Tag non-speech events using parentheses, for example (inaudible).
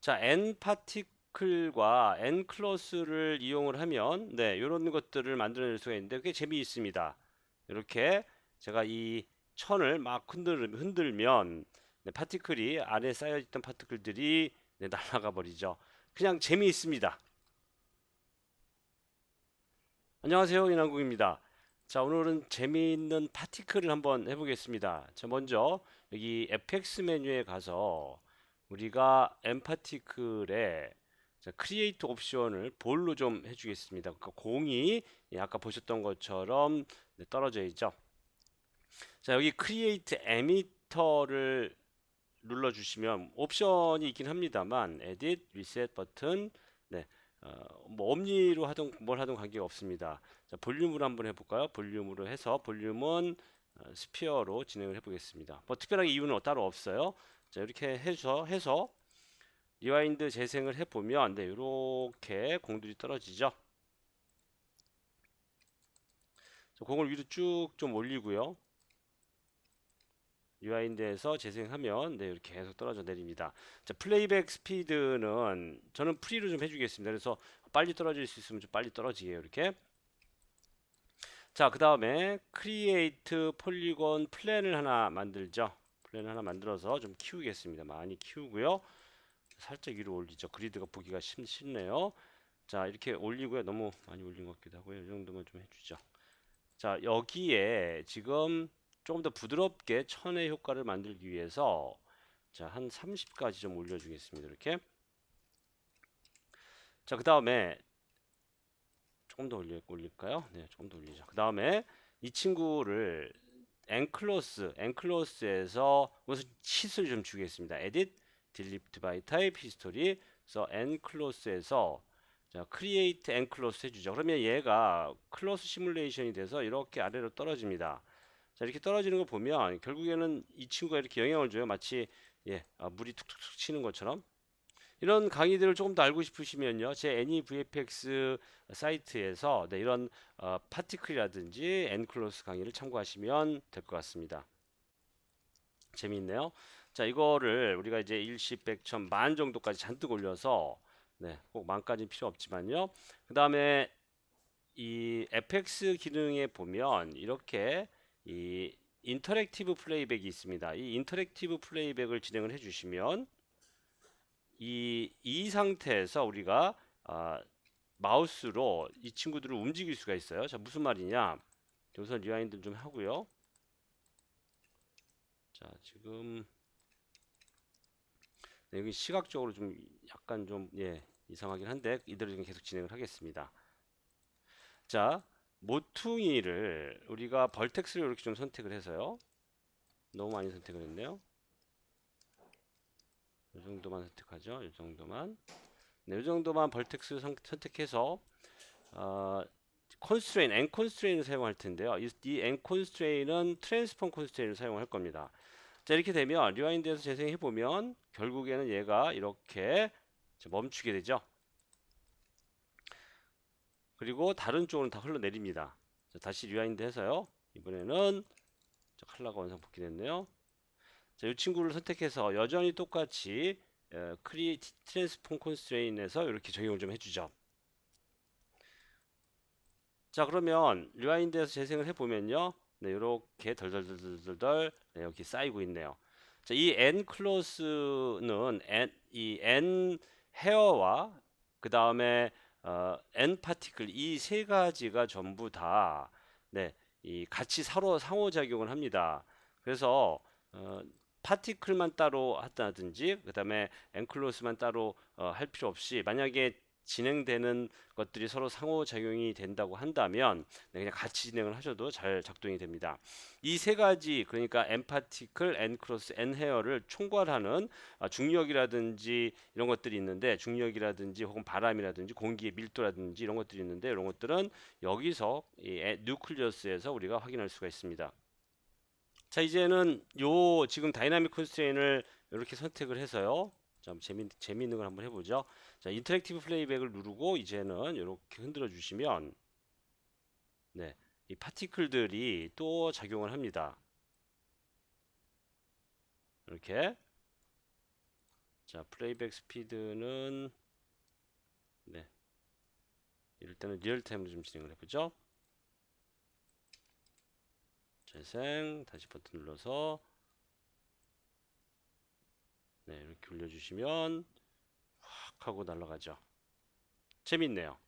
자, n 파티클과 n 클로스를 이용을 하면 네, 이런 것들을 만들어낼 수가 있는데 꽤 재미있습니다. 이렇게 제가 이 천을 막 흔들, 흔들면 네, 파티클이 안에 쌓여있던 파티클들이 네, (laughs) 날아가 버리죠. 그냥 재미있습니다. 안녕하세요, 이난국입니다. 자, 오늘은 재미있는 파티클을 한번 해보겠습니다. 자, 먼저 여기 FX 메뉴에 가서 우리가 M 파티클에 자, 크리에이트 옵션을 볼로 좀 해주겠습니다. 그러니까 공이 예, 아까 보셨던 것처럼 네, 떨어져 있죠. 자, 여기 크리에이트 에미터를 눌러주시면 옵션이 있긴 합니다만 에딧, 리셋 버튼, 네, 어, 뭐 엄니로 하든 뭘 하든 관계가 없습니다. 자, 볼륨으로 한번 해볼까요? 볼륨으로 해서 볼륨은 어, 스피어로 진행을 해보겠습니다. 뭐 특별하게 이유는 따로 없어요. 자, 이렇게 해서 해서 리와인드 재생을 해 보면 네, 이렇게 공들이 떨어지죠. 자, 공을 위로 쭉 좀 올리고요. 리와인드에서 재생하면 네, 이렇게 계속 떨어져 내립니다. 자, 플레이백 스피드는 저는 프리로 좀 해주겠습니다. 그래서 빨리 떨어질 수 있으면 좀 빨리 떨어지게 이렇게. 자, 그 다음에 크리에이트 폴리곤 플랜을 하나 만들죠. 플랜 하나 만들어서 좀 키우겠습니다. 많이 키우고요. 살짝 위로 올리죠. 그리드가 보기가 쉽, 쉽네요. 자, 이렇게 올리고요. 너무 많이 올린 것 같기도 하고요. 이 정도만 좀 해주죠. 자, 여기에 지금 조금 더 부드럽게 천의 효과를 만들기 위해서 자, 한 30까지 좀 올려주겠습니다. 이렇게. 자, 그 다음에 조금 더 올릴, 올릴까요? 네, 조금 더 올리죠. 그 다음에 이 친구를 엔클로스, 엔클로스에서 무슨 칫을 좀 주겠습니다. edit, delete by type, history. 그래서 엔클로스에서 자, create enclose 해주죠. 그러면 얘가 클로스 시뮬레이션이 돼서 이렇게 아래로 떨어집니다. 자, 이렇게 떨어지는 거 보면 결국에는 이 친구가 이렇게 영향을 줘요. 마치 예, 아, 물이 툭툭툭 치는 것처럼. 이런 강의들을 조금 더 알고 싶으시면요. 제 AnyVFX 사이트에서 네, 이런 어, 파티클이라든지 엔클로스 강의를 참고하시면 될 것 같습니다. 재미있네요. 자, 이거를 우리가 이제 일십, 백천, 만 정도까지 잔뜩 올려서 네, 꼭 만까지는 필요 없지만요. 그 다음에 이 FX 기능에 보면 이렇게 이 인터랙티브 플레이백이 있습니다. 이 인터랙티브 플레이백을 진행을 해주시면 이, 이 상태에서 우리가 아, 마우스로 이 친구들을 움직일 수가 있어요. 자, 무슨 말이냐? 우선 리와인드 좀 하고요. 자, 지금 네, 여기 시각적으로 좀 약간 좀 예, 이상하긴 한데 이대로 좀 계속 진행을 하겠습니다. 자, 모퉁이를 우리가 벌텍스를 이렇게 좀 선택을 해서요. 너무 많이 선택을 했네요. 이 정도만 선택하죠. 이 정도만. 네, 이 정도만 벌텍스 선, 택해서 어, 컨스트레인, 엔 컨스트레인을 사용할 텐데요. 이, 이엔 컨스트레인은 트랜스폼 컨스트레인을 사용할 겁니다. 자, 이렇게 되면 리와인드에서 재생해 보면 결국에는 얘가 이렇게 멈추게 되죠. 그리고 다른 쪽으로 다 흘러내립니다. 자, 다시 리와인드 해서요. 이번에는 자, 컬러가 원상 복귀됐네요. 자, 이 친구를 선택해서 여전히 똑같이 어, 크리에이티 트랜스폼 콘스트레인에서 이렇게 적용을 좀 해주죠. 자, 그러면 리와인드에서 재생을 해보면요. 네, 이렇게 덜덜덜덜덜 네, 여기 쌓이고 있네요. 자, 이 n 클로스는 n 이 n 헤어와 그 다음에 어, n 파티클 이 세 가지가 전부 다 네, 이 같이 서로 상호작용을 합니다. 그래서 어, 파티클만 따로 한다든지 그 다음에 엔클로스만 따로 어, 할 필요 없이 만약에 진행되는 것들이 서로 상호작용이 된다고 한다면 네, 그냥 같이 진행을 하셔도 잘 작동이 됩니다. 이 세 가지 그러니까 n 파티클, n 크로스, n 헤어를 총괄하는 아, 중력이라든지 이런 것들이 있는데 중력이라든지 혹은 바람이라든지 공기의 밀도라든지 이런 것들이 있는데 이런 것들은 여기서 이 뉴클리어스에서 우리가 확인할 수가 있습니다. 자 이제는 요 지금 다이나믹 컨스트레인을 이렇게 선택을 해서요. 자 재미 재미있는 걸 한번 해보죠. 자 인터랙티브 플레이백을 누르고 이제는 이렇게 흔들어 주시면 네. 이 파티클들이 또 작용을 합니다. 이렇게 자, 플레이백 스피드는 네. 이럴 때는 리얼타임으로 좀 진행을 해보죠. 재생 다시 버튼 눌러서 네, 이렇게 올려주시면 확 하고 날아가죠. 재밌네요.